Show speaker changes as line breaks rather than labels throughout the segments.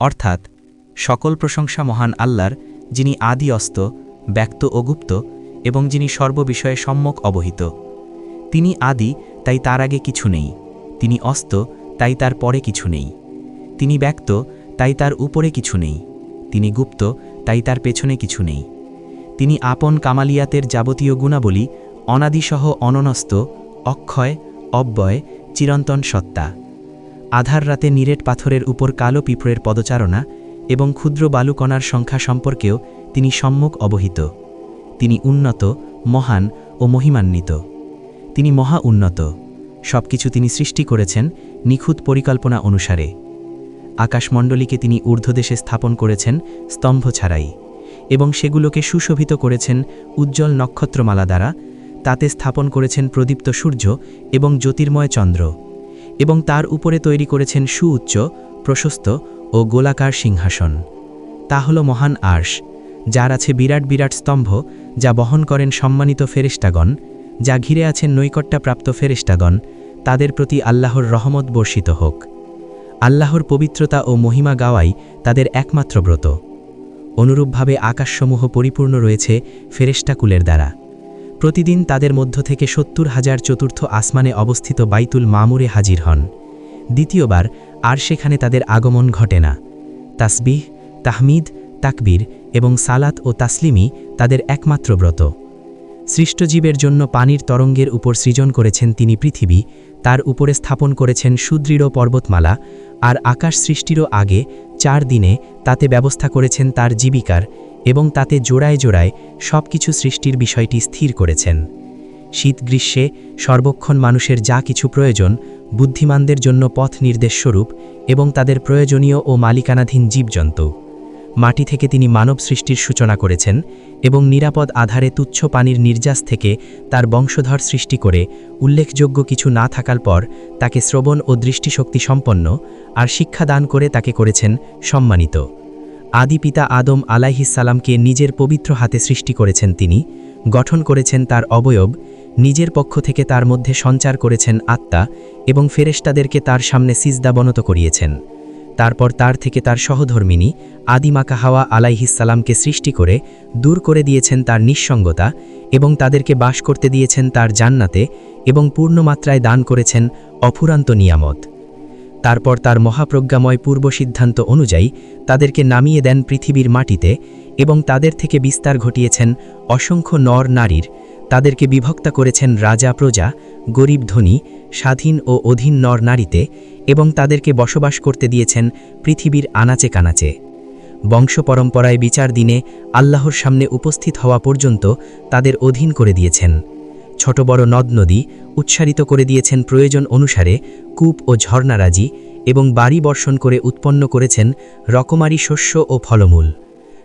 অর্থাৎ সকল প্রশংসা মহান আল্লাহর, যিনি আদি অস্ত ব্যক্ত ও গুপ্ত, এবং যিনি সর্ববিষয়ে সম্যক অবহিত। তিনি আদি, তাই তার আগে কিছু নেই। তিনি অস্ত, তাই তার পরে কিছু নেই। তিনি ব্যক্ত, তাই তার উপরে কিছু নেই। তিনি গুপ্ত, তাই তার পেছনে কিছু নেই। তিনি আপন কামালিয়াতের যাবতীয় গুণাবলী, অনাদিসহ অননস্ত, অক্ষয়, অব্যয়, চিরন্তন সত্তা। আধার রাতে নিরেট পাথরের উপর কালো পিঁপড়ের পদচারণা এবং ক্ষুদ্র বালুকণার সংখ্যা সম্পর্কেও তিনি সম্মুখ অবহিত। তিনি উন্নত, মহান ও মহিমান্বিত। তিনি মহা উন্নত। সব কিছু তিনি সৃষ্টি করেছেন নিখুঁত পরিকল্পনা অনুসারে। আকাশমণ্ডলীকে তিনি ঊর্ধ্বদেশে স্থাপন করেছেন স্তম্ভ ছাড়াই এবং সেগুলোকে সুশোভিত করেছেন উজ্জ্বল নক্ষত্রমালা দ্বারা, তাতে স্থাপন করেছেন প্রদীপ্ত সূর্য এবং জ্যোতির্ময় চন্দ্র। এবং তার উপরে তৈরি করেছেন সুউচ্চ, প্রশস্ত ও গোলাকার সিংহাসন। তা হল মহান আর্শ, যার আছে বিরাট বিরাট স্তম্ভ, যা বহন করেন সম্মানিত ফেরেস্টাগণ যা ঘিরে আছেন নৈকট্যাপ্রাপ্ত ফেরেস্টাগণ তাদের প্রতি আল্লাহর রহমত বর্ষিত হোক। আল্লাহর পবিত্রতা ও মহিমা গাওয়াই তাদের একমাত্র ব্রত। অনুরূপভাবে আকাশসমূহ পরিপূর্ণ রয়েছে ফেরেস্টাকুলের দ্বারা। প্রতিদিন তাদের মধ্য থেকে সত্তর হাজার চতুর্থ আসমানে অবস্থিত বাইতুল মামুরে হাজির হন। দ্বিতীয়বার আর সেখানে তাদের আগমন ঘটে না। তাসবিহ, তাহমিদ, তাকবীর এবং সালাত ও তাসলিমি তাদের একমাত্র ব্রত। সৃষ্টজীবের জন্য পানির তরঙ্গের উপর সৃজন করেছেন তিনি পৃথিবী, তার উপরে স্থাপন করেছেন সুদৃঢ় পর্বতমালা আর আকাশ সৃষ্টিরও আগে চার দিনে তাতে ব্যবস্থা করেছেন তার জীবিকার এবং তাতে জোড়ায় জোড়ায় সব কিছু সৃষ্টির বিষয়টি স্থির করেছেন। শীত গ্রীষ্মে সর্বক্ষণ মানুষের যা কিছু প্রয়োজন বুদ্ধিমানদের জন্য পথ নির্দেশস্বরূপ এবং তাদের প্রয়োজনীয় ও মালিকানাধীন জীবজন্তু। মাটি থেকে তিনি মানব সৃষ্টির সূচনা করেছেন এবং নিরাপদ আধারে তুচ্ছ পানির নির্যাস থেকে তার বংশধর সৃষ্টি করে উল্লেখযোগ্য কিছু না থাকার পর তাকে শ্রবণ ও দৃষ্টিশক্তি সম্পন্ন আর শিক্ষা দান করে তাকে করেছেন সম্মানিত। আদি পিতা আদম আলাইহিসালামকে নিজের পবিত্র হাতে সৃষ্টি করেছেন তিনি, গঠন করেছেন তার অবয়ব, নিজের পক্ষ থেকে তার মধ্যে সঞ্চার করেছেন আত্মা এবং ফেরেশতাদেরকে তার সামনে সিজদাবনত করিয়েছেন। তারপর তার থেকে তার সহধর্মিনী আদিমাকা হাওয়া আলাইহিসালামকে সৃষ্টি করে দূর করে দিয়েছেন তার নিঃসঙ্গতা এবং তাদেরকে বাস করতে দিয়েছেন তার জান্নাতে এবং পূর্ণমাত্রায় দান করেছেন অফুরান্ত নিয়ামত। তারপর তার মহাপ্রজ্ঞাময় পূর্ব সিদ্ধান্ত অনুযায়ী তাদেরকে নামিয়ে দেন পৃথিবীর মাটিতে এবং তাদের থেকে বিস্তার ঘটিয়েছেন অসংখ্য নর নারীর। তাদেরকে বিভক্তা করেছেন রাজা প্রজা, গরিব ধনী, স্বাধীন ও অধীন নর নারীতে এবং তাদেরকে বসবাস করতে দিয়েছেন পৃথিবীর আনাচে কানাচে। বংশ পরম্পরায় বিচার দিনে আল্লাহর সামনে উপস্থিত হওয়া পর্যন্ত তাদের অধীন করে দিয়েছেন। ছোট বড় নদ নদী উৎসারিত করে দিয়েছেন প্রয়োজন অনুসারে কূপ ও ঝর্ণারাজি এবং বাড়ি বর্ষণ করে উৎপন্ন করেছেন রকমারি শস্য ও ফলমূল।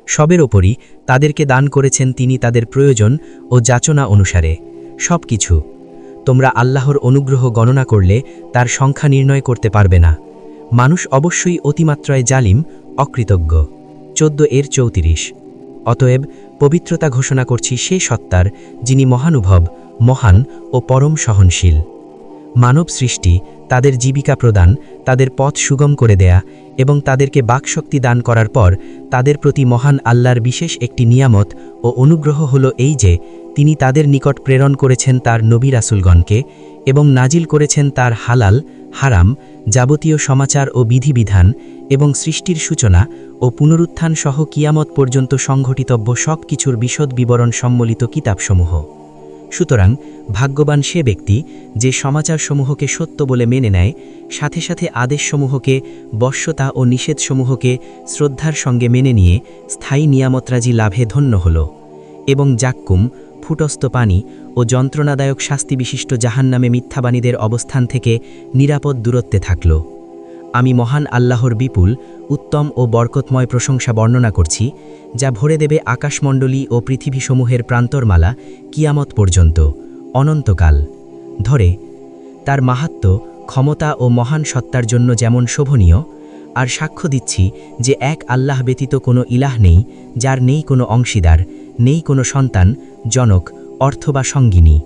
সবের ওপরই তাদেরকে দান করেছেন তিনি তাদের প্রয়োজন ও যাচনা অনুসারে। সব কিছু তোমরা আল্লাহর অনুগ্রহ গণনা করলে তার সংখ্যা নির্ণয় করতে পারবে না। মানুষ অবশ্যই অতিমাত্রায় জালিম, অকৃতজ্ঞ। চোদ্দ এর চৌত্রিশ। অতএব পবিত্রতা ঘোষণা করছি সে সত্তার যিনি মহানুভব, মহান ও পরম সহনশীল। মানব সৃষ্টি তাদের জীবিকা প্রদান, তাদের পথ সুগম করে দেয়া এবং তাদেরকে বাকশক্তি দান করার পর তাদের প্রতি মহান আল্লাহর বিশেষ একটি নিয়ামত ও অনুগ্রহ হল এই যে, তিনি তাদের নিকট প্রেরণ করেছেন তার নবী রাসুলগণকে এবং নাজিল করেছেন তার হালাল, হারাম, যাবতীয় সমাচার ও বিধিবিধান এবং সৃষ্টির সূচনা ও পুনরুত্থান সহ কিয়ামত পর্যন্ত সংঘটিতব্য সব কিছুর বিশদ বিবরণ সম্মলিত কিতাবসমূহ। সুতরাং ভাগ্যবান সে ব্যক্তি যে সমাচারসমূহকে সত্য বলে মেনে নেয়, সাথে সাথে আদেশসমূহকে বশ্যতা ও নিষেধসমূহকে শ্রদ্ধার সঙ্গে মেনে নিয়ে স্থায়ী নিয়ামতরাজি লাভে ধন্য হল। এবং জাক্কুম ফুটস্ত পানি ও যন্ত্রণাদায়ক শাস্তিবিশিষ্ট জাহান্নামে মিথ্যাবাণীদের অবস্থান থেকে নিরাপদ দূরত্বে থাকল। আমি মহান আল্লাহর বিপুল, উত্তম ও বরকতময় প্রশংসা বর্ণনা করছি, যা ভরে দেবে আকাশমণ্ডলী ও পৃথিবীসমূহের প্রান্তরমালা কিয়ামত পর্যন্ত, অনন্তকাল। ধরে, তার মাহাত্ম ক্ষমতা ও মহান সত্তার জন্য যেমন শোভনীয়, আর সাক্ষ্য দিচ্ছি যে এক আল্লাহ ব্যতীত কোনো ইলাহ নেই, যার নেই কোনো অংশীদার, নেই কোনো সন্তান, জনক, অর্থ বা সঙ্গিনী,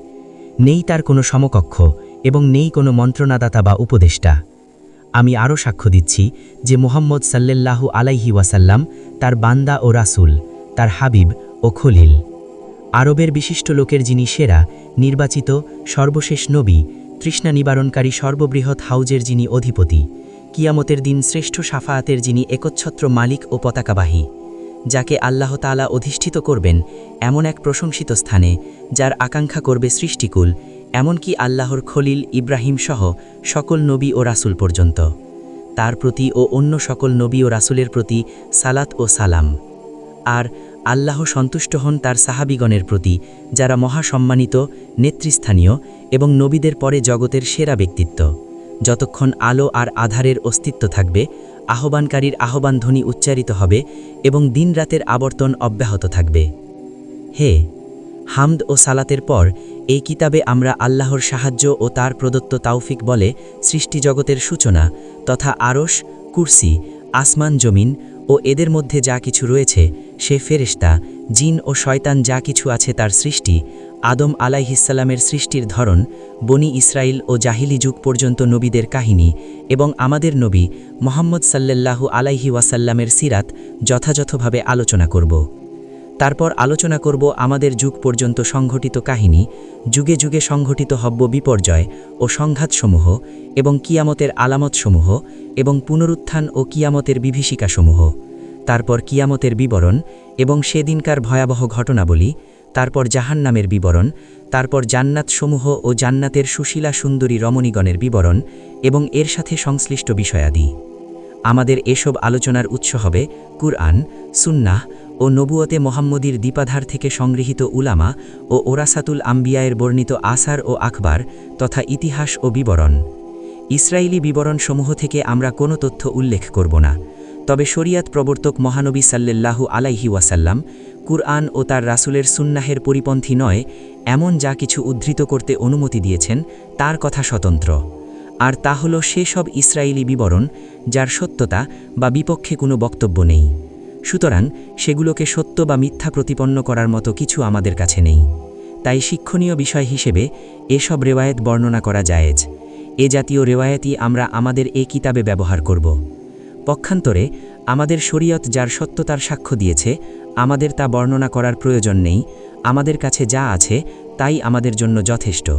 নেই তার কোনো সমকক্ষ, এবং নেই কোনো মন্ত্রণাদাতা বা উপদেষ্টা।
আমি আরও সাক্ষ্য দিচ্ছি যে মোহাম্মদ সাল্লাল্লাহু আলাইহি ওয়াসাল্লাম তার বান্দা ও রাসূল, তার হাবিব ও খলিল। আরবের বিশিষ্ট লোকের যিনি সেরা, নির্বাচিত, সর্বশেষ নবী, তৃষ্ণা নিবারণকারী সর্ববৃহৎ হাউজের যিনি অধিপতি, কিয়ামতের দিন শ্রেষ্ঠ সাফায়াতের যিনি একচ্ছত্র মালিক ও পতাকাবাহী, যাকে আল্লাহ তাআলা অধিষ্ঠিত করবেন এমন এক প্রশংসিত স্থানে, যার আকাঙ্ক্ষা করবে সৃষ্টিকুল এমনকি আল্লাহর খলিল ইব্রাহিম সহ সকল নবী ও রাসুল পর্যন্ত। তার প্রতি ও অন্য সকল নবী ও রাসুলের প্রতি সালাত ও সালাম। আর আল্লাহ সন্তুষ্ট হন তার সাহাবিগণের প্রতি, যারা মহাসম্মানিত, নেতৃস্থানীয় এবং নবীদের পরে জগতের সেরা ব্যক্তিত্ব। যতক্ষণ আলো আর আধারের অস্তিত্ব থাকবে, আহ্বানকারীর আহ্বান ধ্বনি উচ্চারিত হবে এবং দিনরাতের আবর্তন অব্যাহত থাকবে। হে, হামদ ও সালাতের পর এই কিতাবে আমরা আল্লাহর সাহায্য ও তার প্রদত্ত তাওফিক বলে সৃষ্টিজগতের সূচনা, তথা আরস কুরসি, আসমান জমিন ও এদের মধ্যে যা কিছু রয়েছে, সে ফেরেশতা, জিন ও শয়তান যা কিছু আছে তার সৃষ্টি, আদম আলাইহিসাল্লামের সৃষ্টির ধরন, বনি ইসরাইল ও জাহিলি যুগ পর্যন্ত নবীদের কাহিনী এবং আমাদের নবী মোহাম্মদ সাল্লাল্লাহু আলাইহি ওয়াসাল্লামের সিরাত যথাযথভাবে আলোচনা করব। তারপর আলোচনা করব আমাদের যুগ পর্যন্ত সংঘটিত কাহিনী, যুগে যুগে সংঘটিত হব্য বিপর্যয় ও সংঘাতসমূহ এবং কিয়ামতের আলামতসমূহ এবং পুনরুত্থান ও কিয়ামতের বিভীষিকাসমূহ। তারপর কিয়ামতের বিবরণ এবং সেদিনকার ভয়াবহ ঘটনাবলী, তারপর জাহান্নামের বিবরণ, তারপর জান্নাতসমূহ ও জান্নাতের সুশীলা সুন্দরী রমণীগণের বিবরণ এবং এর সাথে সংশ্লিষ্ট বিষয়াদি। আমাদের এসব আলোচনার উৎস হবে কুরআন, সুন্নাহ ও নবুয়তে মোহাম্মদীর দীপাধার থেকে সংগৃহীত উলামা ও ওরাসাতুল আম্বিয়ায়ের বর্ণিত আসার ও আখবার তথা ইতিহাস ও বিবরণ। ইসরায়েলি বিবরণসমূহ থেকে আমরা কোনো তথ্য উল্লেখ করব না। তবে শরিয়াত প্রবর্তক মহানবী সাল্লাল্লাহু আলাইহি ওয়াসাল্লাম কুরআন ও তার রাসুলের সুন্নাহের পরিপন্থী নয়, এমন যা কিছু উদ্ধৃত করতে অনুমতি দিয়েছেন, তার কথা স্বতন্ত্র। আর তা হল সেসব ইসরায়েলি বিবরণ, যার সত্যতা বা বিপক্ষে কোনো বক্তব্য নেই। সুতরাং সেগুলোকে সত্য বা মিথ্যা প্রতিপন্ন করার মতো কিছু আমাদের কাছে নেই। তাই শিক্ষণীয় বিষয় হিসেবে এসব রেওয়ায়েত বর্ণনা করা জায়েজ। এ জাতীয় রেওয়ায়েতই আমরা আমাদের এ কিতাবে ব্যবহার করব। পক্ষান্তরে, আমাদের শরীয়ত যার সত্যতার সাক্ষ্য দিয়েছে, আমাদের তা বর্ণনা করার প্রয়োজন নেই, আমাদের কাছে যা আছে তাই আমাদের জন্য যথেষ্ট।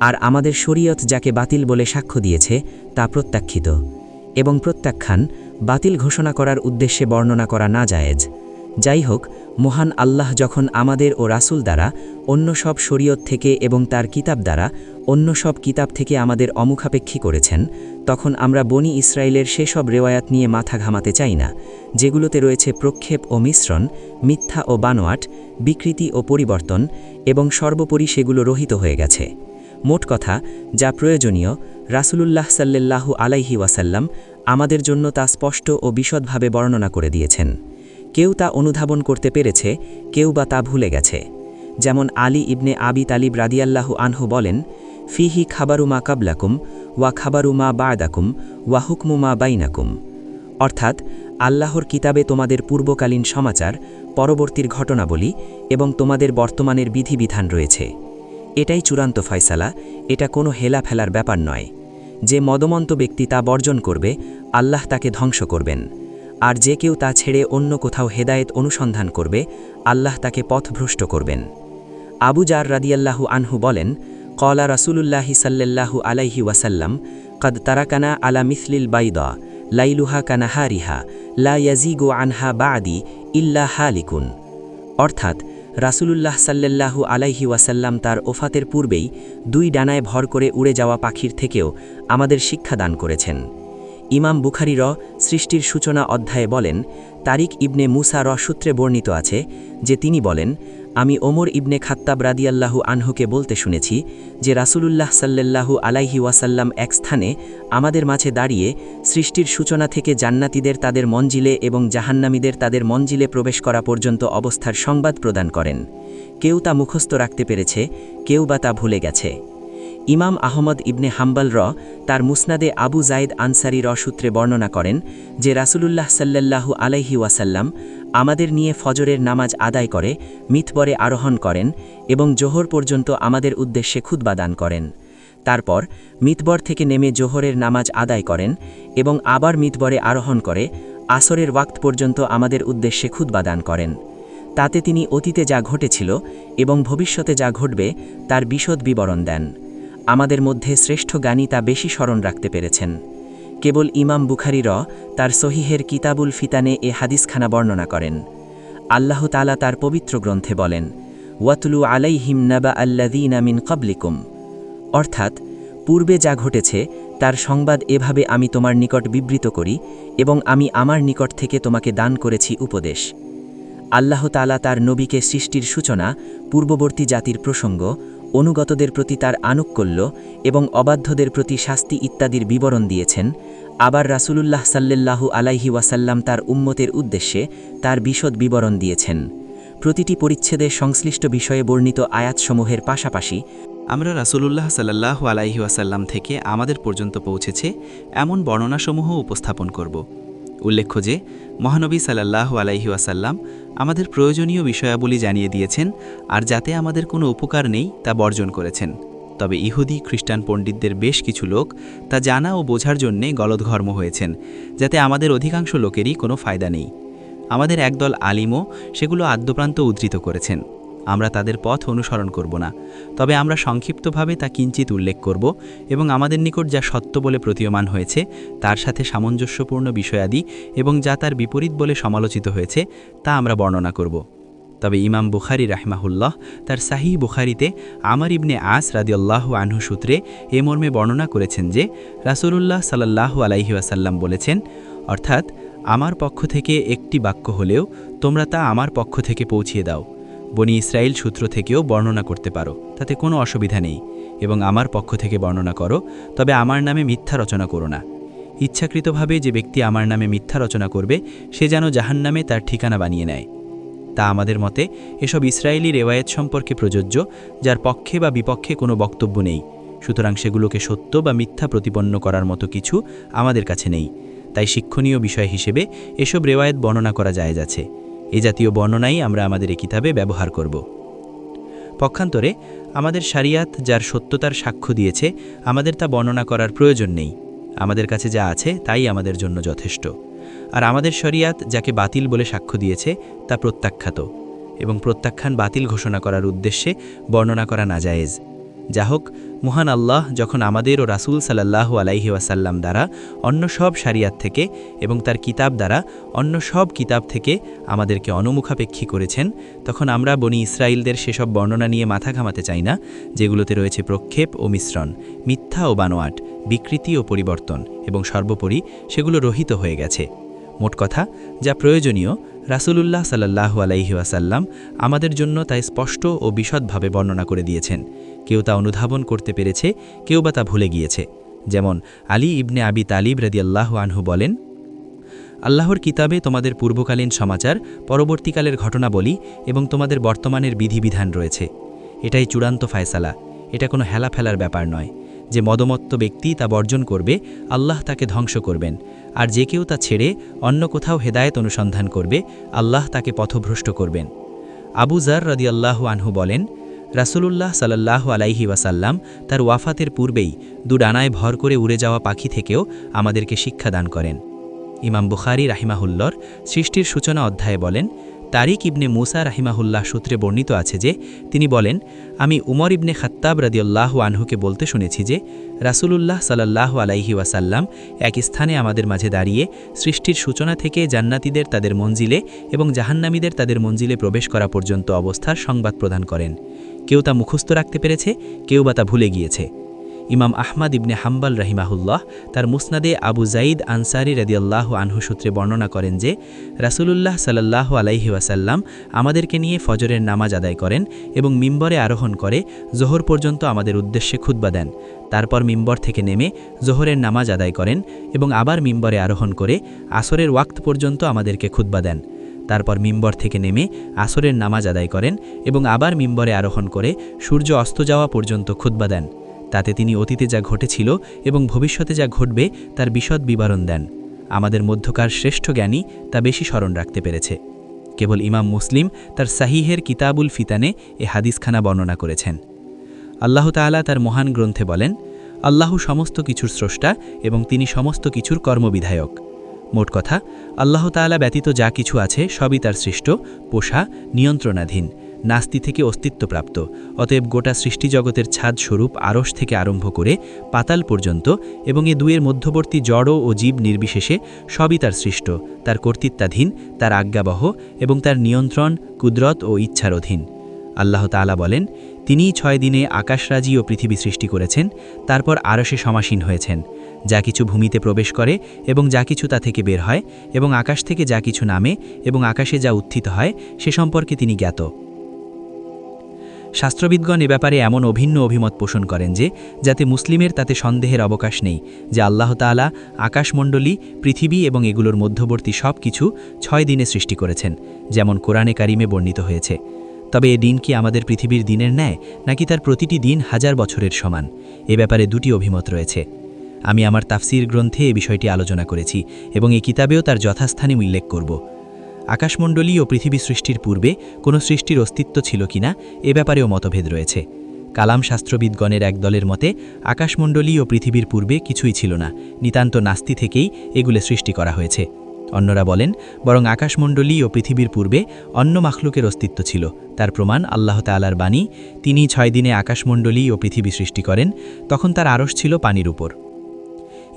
আর আমাদের শরীয়ত যাকে বাতিল বলে সাক্ষ্য দিয়েছে তা প্রত্যাখ্যিত। এবং প্রত্যাখ্যান বাতিল ঘোষণা করার উদ্দেশ্যে বর্ণনা করা না জায়েজ যাই হোক মহান আল্লাহ যখন আমাদের ও রাসূল দ্বারা, অন্য সব শরীয়ত থেকে এবং তার কিতাব দ্বারা, অন্য সব কিতাব থেকে আমাদের অমুখাপেক্ষী করেছেন, তখন আমরা বনি ইসরায়েলের সেসব রেওয়ায়াত নিয়ে মাথা ঘামাতে চাই না, যেগুলোতে রয়েছে প্রক্ষেপ ও মিশ্রণ, মিথ্যা ও বানোয়াট, বিকৃতি ও পরিবর্তন, এবং সর্বোপরি সেগুলো রহিত হয়ে গেছে। মোট কথা, যা প্রয়োজনীয়, রাসূলুল্লাহ সাল্লাল্লাহু আলাইহি ওয়াসাল্লাম আমাদের জন্য তা স্পষ্ট ও বিশদভাবে বর্ণনা করে দিয়েছেন। কেউ তা অনুধাবন করতে পেরেছে, কেউ বা তা ভুলে গেছে। যেমন আলী ইবনে আবি তালিব রাদিয়াল্লাহু আনহু বলেন, ফিহি খাবারুমা কাবলাকুম ওয়া খাবারুমা বায়দাকুম ওয়া হুকমুমা বাইনাকুম। অর্থাৎ, আল্লাহর কিতাবে তোমাদের পূর্বকালীন সমাচার, পরবর্তীর ঘটনাবলী এবং তোমাদের বর্তমানের বিধিবিধান রয়েছে। এটাই চূড়ান্ত ফয়সালা, এটা কোনো হেলা ফেলার ব্যাপার নয়। যে মদমন্ত ব্যক্তি তা বর্জন করবে, আল্লাহ তাকে ধ্বংস করবেন। আর যে কেউ তা ছেড়ে অন্য কোথাও হেদায়েত অনুসন্ধান করবে, আল্লাহ তাকে পথভ্রষ্ট করবেন। আবু জার রাদিয়াল্লাহু আনহু বলেন কলা রাসূলুল্লাহি সাল্লাল্লাহু আলাইহি ওয়াসাল্লাম, কদ তারাকানা আলা মিসলিল বাইদা, লাইলুহা কানাহারিহা, লা ইয়াজিগু আনহা বাদি ইল্লা হালিকুন। অর্থাৎ, রাসূলুল্লাহ সাল্লাল্লাহু আলাইহি ওয়াসাল্লাম তার ওফাতের পূর্বেই দুই ডানায় ভর করে উড়ে যাওয়া পাখির থেকেও আমাদের শিক্ষা দান করেছেন। ইমাম বুখারি র সৃষ্টির সূচনা অধ্যায়ে বলেন, তারিক ইবনে মুসা র সূত্রে বর্ণিত আছে যে তিনি বলেন, আমি ওমর ইবনে খাত্তাব রাদিয়াল্লাহু আনহুকে বলতে শুনেছি যে রাসূলুল্লাহ সাল্লাল্লাহু আলাইহি ওয়াসাল্লাম এক স্থানে আমাদের মাঝে দাঁড়িয়ে সৃষ্টির সূচনা থেকে জান্নাতীদের তাদের মঞ্জিলে এবং জাহান্নামীদের তাদের মঞ্জিলে প্রবেশ করা পর্যন্ত অবস্থার সংবাদ প্রদান করেন। কেউ তা মুখস্থ রাখতে পেরেছে, কেউ বা তা ভুলে গেছে। ইমাম আহমদ ইবনে হাম্বাল র তার মুসনাদে আবু জাইদ আনসারি র সূত্রে বর্ণনা করেন যে রাসূলুল্লাহ সাল্লাল্লাহু আলাইহি ওয়াসাল্লাম আমাদের নিয়ে ফজরের নামাজ আদায় করে মিথবরে আরোহণ করেন এবং জোহর পর্যন্ত আমাদের উদ্দেশ্যে খুদ্া দান করেন।
তারপর মিতবর থেকে নেমে জোহরের নামাজ আদায় করেন এবং আবার মিতবরে আরোহণ করে, আসরের ওয়াক্ত পর্যন্ত আমাদের উদ্দেশ্যে খুতবা দান করেন। তাতে তিনি অতীতে যা ঘটেছিল এবং ভবিষ্যতে যা ঘটবে তার বিশদ বিবরণ দেন। আমাদের মধ্যে শ্রেষ্ঠ জ্ঞানী তা বেশি স্মরণ রাখতে পেরেছেন। কেবল ইমাম বুখারি র তার সহিহের কিতাবুল ফিতানে এ হাদিসখানা বর্ণনা করেন। আল্লাহ তালা তার পবিত্র গ্রন্থে বলেন, ওয়াতলু আলাইহিম নাবা আল্লাদিনা মিন কবলিকুম অর্থাৎ, পূর্বে যা ঘটেছে, তার সংবাদ এভাবে আমি তোমার নিকট বিবৃত করি এবং আমি আমার নিকট থেকে তোমাকে দান করেছি উপদেশ। আল্লাহ তালা তার নবীকে সৃষ্টির সূচনা, পূর্ববর্তী জাতির প্রসঙ্গ অনুগতদের প্রতি তার আনুকূল্য এবং অবাধ্যদের প্রতি শাস্তি ইত্যাদির বিবরণ দিয়েছেন, আবার রাসূলুল্লাহ সাল্লাল্লাহু আলাইহি ওয়াসাল্লাম তার উম্মতের উদ্দেশ্যে তার বিশদ বিবরণ দিয়েছেন। প্রতিটি পরিচ্ছেদে সংশ্লিষ্ট বিষয়ে বর্ণিত আয়াতসমূহের পাশাপাশি,
আমরা রাসূলুল্লাহ সাল্লাহ আলাইহি ওয়াসাল্লাম থেকে আমাদের পর্যন্ত পৌঁছেছে এমন বর্ণনাসমূহ উপস্থাপন করব। উল্লেখ্য যে, মহানবী সাল্লাহ আলাইহি ওয়াসাল্লাম আমাদের প্রয়োজনীয় বিষয়াবলী জানিয়ে দিয়েছেন আর যাতে আমাদের কোনো উপকার নেই তা বর্জন করেছেন। তবে ইহুদি, খ্রিস্টান পণ্ডিতদের বেশ কিছু লোক তা জানা ও বোঝার জন্যে গলদঘর্ম হয়েছেন, যাতে আমাদের অধিকাংশ লোকেরই কোনো ফায়দা নেই। আমাদের একদল আলিমও সেগুলো আদ্যপ্রান্ত উদ্ধৃত করেছেন। আমরা তাদের পথ অনুসরণ করব না। তবে আমরা সংক্ষিপ্তভাবে তা কিঞ্চিত উল্লেখ করব এবং আমাদের নিকট যা সত্য বলে প্রতীয়মান হয়েছে, তার সাথে সামঞ্জস্যপূর্ণ বিষয়াদি এবং যা তার বিপরীত বলে সমালোচিত হয়েছে, তা আমরা বর্ণনা করব। তবে ইমাম বুখারি রাহমাহুল্লাহ তার সাহি বুখারিতে আমার ইবনে আস রাদিয়াল্লাহ আনহু সূত্রে এ মর্মে বর্ণনা করেছেন যে, রাসূলুল্লাহ সাল্লাল্লাহু আলাইহি ওয়াসাল্লাম বলেছেন, অর্থাৎ, আমার পক্ষ থেকে একটি বাক্য হলেও তোমরা তা আমার পক্ষ থেকে পৌঁছিয়ে দাও। বনি ইসরায়েল সূত্র থেকেও বর্ণনা করতে পারো, তাতে কোনো অসুবিধা নেই, এবং আমার পক্ষ থেকে বর্ণনা করো, তবে আমার নামে মিথ্যা রচনা করো না। ইচ্ছাকৃতভাবে যে ব্যক্তি আমার নামে মিথ্যা রচনা করবে, সে যেন জাহান্নামে তার ঠিকানা বানিয়ে নেয়। তা আমাদের মতে, এসব ইসরায়েলি রেওয়ায়েত সম্পর্কে প্রযোজ্য, যার পক্ষে বা বিপক্ষে কোনো বক্তব্য নেই। সুতরাং সেগুলোকে সত্য বা মিথ্যা প্রতিপন্ন করার মতো কিছু আমাদের কাছে নেই। তাই শিক্ষণীয় বিষয় হিসেবে এসব রেওয়ায়েত বর্ণনা করা যায় যাচ্ছে এ জাতীয় বর্ণনাই আমরা আমাদের এ কিতাবে ব্যবহার করব। পক্ষান্তরে, আমাদের শারিয়াত যার সত্যতার সাক্ষ্য দিয়েছে, আমাদের তা বর্ণনা করার প্রয়োজন নেই। আমাদের কাছে যা আছে, তাই আমাদের জন্য যথেষ্ট। আর আমাদের শরিয়াত যাকে বাতিল বলে সাক্ষ্য দিয়েছে, তা প্রত্যাখ্যাত। এবং প্রত্যাখ্যান বাতিল ঘোষণা করার উদ্দেশ্যে বর্ণনা করা না নাজায়েজ। যা হোক মহান আল্লাহ যখন আমাদের ও রাসূল সাল্লাল্লাহু আলাইহি ওয়াসাল্লাম দ্বারা অন্য সব শারিয়াত থেকে এবং তার কিতাব দ্বারা অন্য সব কিতাব থেকে আমাদেরকে অনুমুখাপেক্ষী করেছেন, তখন আমরা বনি ইসরায়েলদের সেসব বর্ণনা নিয়ে মাথা ঘামাতে চাই না, যেগুলোতে রয়েছে প্রক্ষেপ ও মিশ্রণ, মিথ্যা ও বানোয়াট, বিকৃতি ও পরিবর্তন এবং সর্বোপরি সেগুলো রহিত হয়ে গেছে। মোট কথা, যা প্রয়োজনীয়, রাসূলুল্লাহ সাল্লাল্লাহু আলাইহি ওয়াসাল্লাম আমাদের জন্য তাই স্পষ্ট ও বিশদভাবে বর্ণনা করে দিয়েছেন। কেউ তা অনুধাবন করতে পেরেছে, কেউ বা তা ভুলে গিয়েছে। যেমন আলী ইবনে আবি তালিব রাদিয়াল্লাহু আনহু বলেন, আল্লাহর কিতাবে তোমাদের পূর্বকালীন সমাচার, পরবর্তীকালের ঘটনা বলি এবং তোমাদের বর্তমানের বিধিবিধান রয়েছে। এটাই চূড়ান্ত ফায়সালা। এটা কোনো হেলা ফেলার ব্যাপার নয়। যে মদমত্ত ব্যক্তি তা বর্জন করবে, আল্লাহ তাকে ধ্বংস করবেন। আর যে কেউ তা ছেড়ে অন্য কোথাও হেদায়েত অনুসন্ধান করবে, আল্লাহ তাকে পথভ্রষ্ট করবেন। আবু জার রাদিয়াল্লাহু আনহু বলেন রাসূলুল্লাহ সাল্লাল্লাহু আলাইহি ওয়াসাল্লাম তার ওয়াফাতের পূর্বেই দু ডানায় ভর করে উড়ে যাওয়া পাখি থেকেও আমাদেরকে শিক্ষাদান করেন। ইমাম বুখারি রাহিমাহুল্লর সৃষ্টির সূচনা অধ্যায়ে বলেন, তারিক ইবনে মুসা রাহিমাহুল্লাহ সূত্রে বর্ণিত আছে যে, তিনি বলেন, আমি উমর ইবনে খাত্তাব রাদিউল্লাহ আনহুকে বলতে শুনেছি যে, রাসূলুল্লাহ সাল্লাহ আলাইহি ওয়াসাল্লাম এক স্থানে আমাদের মাঝে দাঁড়িয়ে সৃষ্টির সূচনা থেকে জান্নাতীদের তাদের মঞ্জিলে এবং জাহান্নামীদের তাদের মঞ্জিলে প্রবেশ করা পর্যন্ত অবস্থার সংবাদ প্রদান করেন। কেউ তা মুখস্থ রাখতে পেরেছে, কেউ বা তা ভুলে গিয়েছে। ইমাম আহমাদ ইবনে হাম্বাল রাহিমাহুল্লাহ তার মুসনাদে আবু জাইদ আনসারি রদিয়াল্লাহ আনহু সূত্রে বর্ণনা করেন যে, রাসূলুল্লাহ সাল্লাল্লাহু আলাইহি ওয়াসাল্লাম আমাদেরকে নিয়ে ফজরের নামাজ আদায় করেন এবং মিম্বরে আরোহণ করে জোহর পর্যন্ত আমাদের উদ্দেশ্যে খুতবা দেন। তারপর মিম্বর থেকে নেমে জোহরের নামাজ আদায় করেন এবং আবার মিম্বরে আরোহণ করে আসরের ওয়াক্ত পর্যন্ত আমাদেরকে খুতবা দেন। তারপর মিম্বর থেকে নেমে আসরের নামাজ আদায় করেন এবং আবার মিম্বরে আরোহণ করে সূর্য অস্ত যাওয়া পর্যন্ত খুতবা দেন। তাতে তিনি অতীতে যা ঘটেছিল এবং ভবিষ্যতে যা ঘটবে তার বিশদ বিবরণ দেন। আমাদের মধ্যকার শ্রেষ্ঠ জ্ঞানী তা বেশি স্মরণ রাখতে পেরেছে। কেবল ইমাম মুসলিম তার সাহিহের কিতাবুল ফিতানে এ হাদিসখানা বর্ণনা করেছেন। আল্লাহ তাআলা তার মহান গ্রন্থে বলেন, আল্লাহ সমস্ত কিছুর স্রষ্টা এবং তিনি সমস্ত কিছুর কর্মবিধায়ক। মোট কথা, আল্লাহ তাআলা ব্যতীত যা কিছু আছে সবই তার সৃষ্ট, পোষা, নিয়ন্ত্রণাধীন, নাস্তি থেকে অস্তিত্বপ্রাপ্ত। অতএব গোটা সৃষ্টিজগতের ছাদ স্বরূপ আরশ থেকে আরম্ভ করে পাতাল পর্যন্ত এবং এ দুয়ের মধ্যবর্তী জড় ও জীব নির্বিশেষে সবই তার সৃষ্ট, তার কর্তৃত্বাধীন, তার আজ্ঞাবহ এবং তার নিয়ন্ত্রণ, কুদরত ও ইচ্ছার অধীন আল্লাহ তাআলা বলেন, তিনিই ছয় দিনে আকাশরাজি ও পৃথিবী সৃষ্টি করেছেন, তারপর আরসে সমাসীন হয়েছেন। যা কিছু ভূমিতে প্রবেশ করে এবং যা কিছু তা থেকে বের হয় এবং আকাশ থেকে যা কিছু নামে এবং আকাশে যা উত্থিত হয়, সে সম্পর্কে তিনি জ্ঞাত। শাস্ত্রবিদগণ এ ব্যাপারে এমন অভিন্ন অভিমত পোষণ করেন যে, যাতে মুসলিমের তাতে সন্দেহের অবকাশ নেই, যে আল্লাহ তাআলা আকাশমণ্ডলী, পৃথিবী এবং এগুলোর মধ্যবর্তী সব কিছু ছয় দিনে সৃষ্টি করেছেন, যেমন কোরআনে কারিমে বর্ণিত হয়েছে। তবে এ দিন কি আমাদের পৃথিবীর দিনের ন্যায়, নাকি তার প্রতিটি দিন হাজার বছরের সমান? এ ব্যাপারে দুটি অভিমত রয়েছে। আমি আমার তাফসির গ্রন্থে এ বিষয়টি আলোচনা করেছি এবং এই কিতাবেও তার যথাস্থানে উল্লেখ করব। আকাশমণ্ডলী ও পৃথিবী সৃষ্টির পূর্বে কোনো সৃষ্টির অস্তিত্ব ছিল কিনা এ ব্যাপারেও মতভেদ রয়েছে। কালাম শাস্ত্রবিদগণের এক দলের মতে, আকাশমণ্ডলী ও পৃথিবীর পূর্বে কিছুই ছিল না, নিতান্ত নাস্তি থেকেই এগুলো সৃষ্টি করা হয়েছে। অন্যরা বলেন, বরং আকাশমণ্ডলী ও পৃথিবীর পূর্বে অন্য মাখলুকের অস্তিত্ব ছিল। তার প্রমাণ আল্লাহ তালার বাণী, তিনি ছয় দিনে আকাশমণ্ডলী ও পৃথিবী সৃষ্টি করেন, তখন তার আড়স ছিল পানির উপর।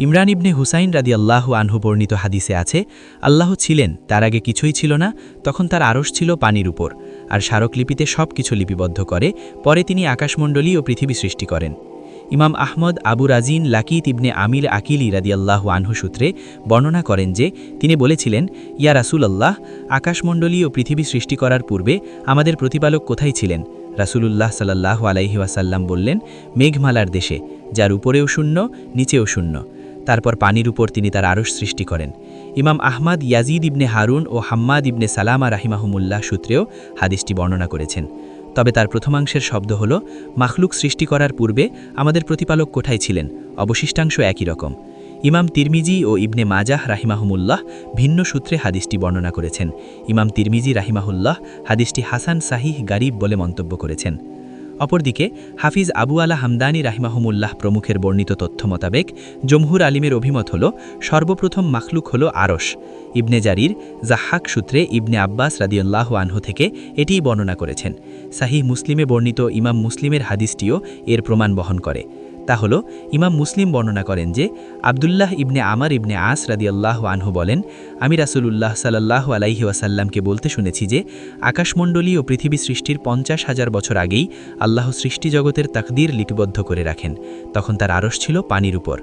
ইমরান ইবনে হুসাইন রাদি আল্লাহ আনহু বর্ণিত হাদিসে আছে, আল্লাহ ছিলেন, তার আগে কিছুই ছিল না, তখন তার আড়স ছিল পানির উপর, আর স্মারকলিপিতে সব কিছু লিপিবদ্ধ করে, পরে তিনি আকাশমণ্ডলী ও পৃথিবী সৃষ্টি করেন। ইমাম আহমদ আবু রাজিন লাকিত ইবনে আমিল আকিলি রাদিয়াল্লাহু আনহু সূত্রে বর্ণনা করেন যে, তিনি বলেছিলেন, ইয়া রাসুল আল্লাহ আকাশমণ্ডলী ও পৃথিবী সৃষ্টি করার পূর্বে আমাদের প্রতিপালক কোথায় ছিলেন? রাসূলুল্লাহ সাল্লাল্লাহু আলাইহি ওয়াসাল্লাম বললেন, মেঘমালার দেশে, যার উপরেও শূন্য, নিচেও শূন্য। তারপর পানির উপর তিনি তার আরশ সৃষ্টি করেন। Imam Ahmad Yazid ibn Harun ও হাম্মাদ ইবনে সালামা রাহিমাহমুল্লাহ সূত্রেও হাদিসটি বর্ণনা করেছেন। তবে তার প্রথমাংশের শব্দ হল, মাখলুক সৃষ্টি করার পূর্বে আমাদের প্রতিপালক কোঠায় ছিলেন? অবশিষ্টাংশ একই রকম। ইমাম তিরমিজি ও ইবনে মাজাহ রাহিমাহমুল্লাহ ভিন্ন সূত্রে হাদিসটি বর্ণনা করেছেন। ইমাম তিরমিজি রাহিমাহুল্লাহ হাদিসটি হাসান সাহিহ গারিব বলে মন্তব্য করেছেন। অপরদিকে, হাফিজ আবু আলা হামদানি রাহিমাহমুল্লাহ প্রমুখের বর্ণিত তথ্য মোতাবেক, জমহুর আলিমের অভিমত হল, সর্বপ্রথম মাখলুক হল আরস ইবনে জারির জাহাক সূত্রে ইবনে আব্বাস রাদিউল্লাহ আনহু থেকে এটিই বর্ণনা করেছেন। সাহি মুসলিমে বর্ণিত ইমাম মুসলিমের হাদিসটিও এর প্রমাণ বহন করে। তা হল, ইমাম মুসলিম বর্ণনা করেন যে, আবদুল্লাহ ইবনে আমার ইবনে আস রাদিয়াল্লাহ আনহু বলেন, আমি রাসূলুল্লাহ সাল্লাহ আলাইহি ওয়াসাল্লামকে বলতে শুনেছি যে, আকাশমণ্ডলী ও পৃথিবী সৃষ্টির পঞ্চাশ হাজার বছর আগেই আল্লাহ সৃষ্টি জগতের তাকদীর লিপিবদ্ধ করে রাখেন। তখন তার আরশ ছিল পানির উপর।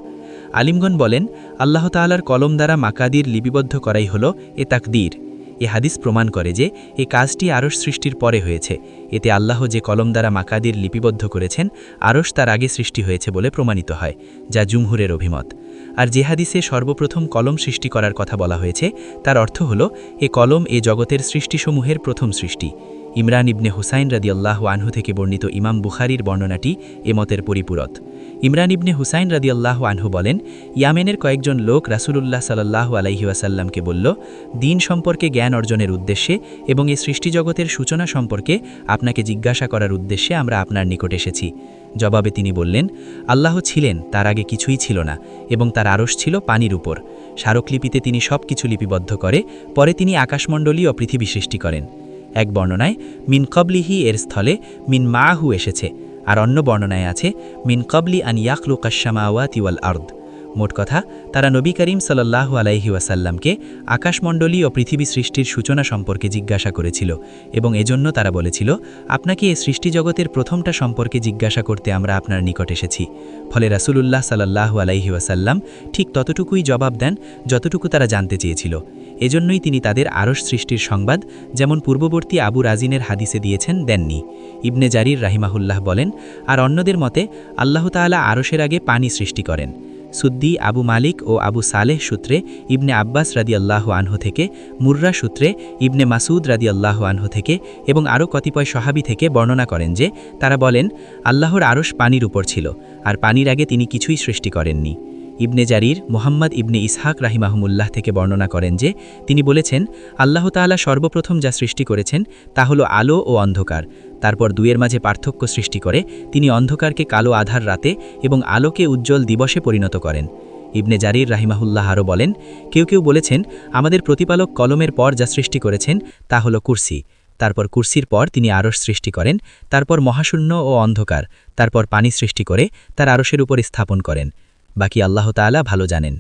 আলিমগণ বলেন, আল্লাহ তাআলার কলম দ্বারা মাকাদির লিপিবদ্ধ করাই হল এ তাকদীর। এ হাদিস প্রমাণ করে যে এ কাজটি আরশ সৃষ্টির পরে হয়েছে। এতে আল্লাহ যে কলম দ্বারা মাকাদির লিপিবদ্ধ করেছেন, আরশ তার আগে সৃষ্টি হয়েছে বলে প্রমাণিত হয়, যা জুমহুরের অভিমত। আর যে হাদিসে সর্বপ্রথম কলম সৃষ্টি করার কথা বলা হয়েছে, তার অর্থ হল, এ কলম এ জগতের সৃষ্টিসমূহের প্রথম সৃষ্টি। ইমরান ইবনে হুসাইন রাদিয়াল্লাহু আনহু থেকে বর্ণিত ইমাম বুখারির বর্ণনাটি এ মতের পরিপূরক। ইমরান ইবনে হুসাইন রাদিয়াল্লাহু আনহু বলেন, ইয়ামেনের কয়েকজন লোক রাসূলুল্লাহ সাল্লাল্লাহু আলাইহি ওয়াসাল্লামকে বলল, দিন সম্পর্কে জ্ঞান অর্জনের উদ্দেশ্যে এবং এই সৃষ্টিজগতের সূচনা সম্পর্কে আপনাকে জিজ্ঞাসা করার উদ্দেশ্যে আমরা আপনার নিকট এসেছি। জবাবে তিনি বললেন, আল্লাহ ছিলেন, তার আগে কিছুই ছিল না এবং তার আরশ ছিল পানির উপর। স্মারকলিপিতে তিনি সব কিছু লিপিবদ্ধ করে, পরে তিনি আকাশমণ্ডলী ও পৃথিবী সৃষ্টি করেন। এক বর্ণনায়, মিন কবলিহি এর স্থলে মিন মাহু এসেছে। আর অন্য বর্ণনায় আছে, মিন কবলি আন ইয়াকলু কাশামাওয়া তিওয়াল আর্দ। মোট কথা, তারা নবী করিম সাল্লাহ আলাইহি ওয়াসাল্লামকে আকাশমণ্ডলী ও পৃথিবী সৃষ্টির সূচনা সম্পর্কে জিজ্ঞাসা করেছিল এবং এজন্য তারা বলেছিল, আপনাকে এ সৃষ্টি জগতের প্রথমটা সম্পর্কে জিজ্ঞাসা করতে আমরা আপনার নিকট এসেছি। ফলে রাসূলুল্লাহ সাল্লাহ আলাইহি ওয়াসাল্লাম ঠিক ততটুকুই জবাব দেন যতটুকু তারা জানতে চেয়েছিল। এজন্যই তিনি তাদের আরশ সৃষ্টির সংবাদ, যেমন পূর্ববর্তী আবু রাজিনের হাদিসে দিয়েছেন, দেননি। ইবনে জারির রাহিমাহুল্লাহ বলেন, আর অন্যদের মতে, আল্লাহ তাআলা আরশের আগে পানি সৃষ্টি করেন। সুদ্দি আবু মালিক ও আবু সালেহ সূত্রে ইবনে আব্বাস রাদি আল্লাহ আনহু থেকে, মুর্রা সূত্রে ইবনে মাসুদ রাদি আল্লাহ আনহু থেকে এবং আরও কতিপয় সহাবি থেকে বর্ণনা করেন যে, তারা বলেন, আল্লাহর আরশ পানির উপর ছিল, আর পানির আগে তিনি কিছুই সৃষ্টি করেননি।
ইবনে জারির মোহাম্মদ ইবনে ইসহাক রাহিমাহমুল্লাহ থেকে বর্ণনা করেন যে, তিনি বলেছেন, আল্লাহ তাআলা সর্বপ্রথম যা সৃষ্টি করেছেন তা হলো আলো ও অন্ধকার। তারপর দুয়ের মাঝে পার্থক্য সৃষ্টি করে তিনি অন্ধকারকে কালো আধার রাতে এবং আলোকে উজ্জ্বল দিবসে পরিণত করেন। ইবনে জারির রাহিমাহুল্লাহ আরও বলেন, কেউ কেউ বলেছেন, আমাদের প্রতিপালক কলমের পর যা সৃষ্টি করেছেন তা হলো কুরসি। তারপর কুর্সির পর তিনি আরশ সৃষ্টি করেন, তারপর মহাশূন্য ও অন্ধকার, তারপর পানি সৃষ্টি করে তার আরশের উপর স্থাপন করেন। বাকি আল্লাহ তালা ভালো জানেন।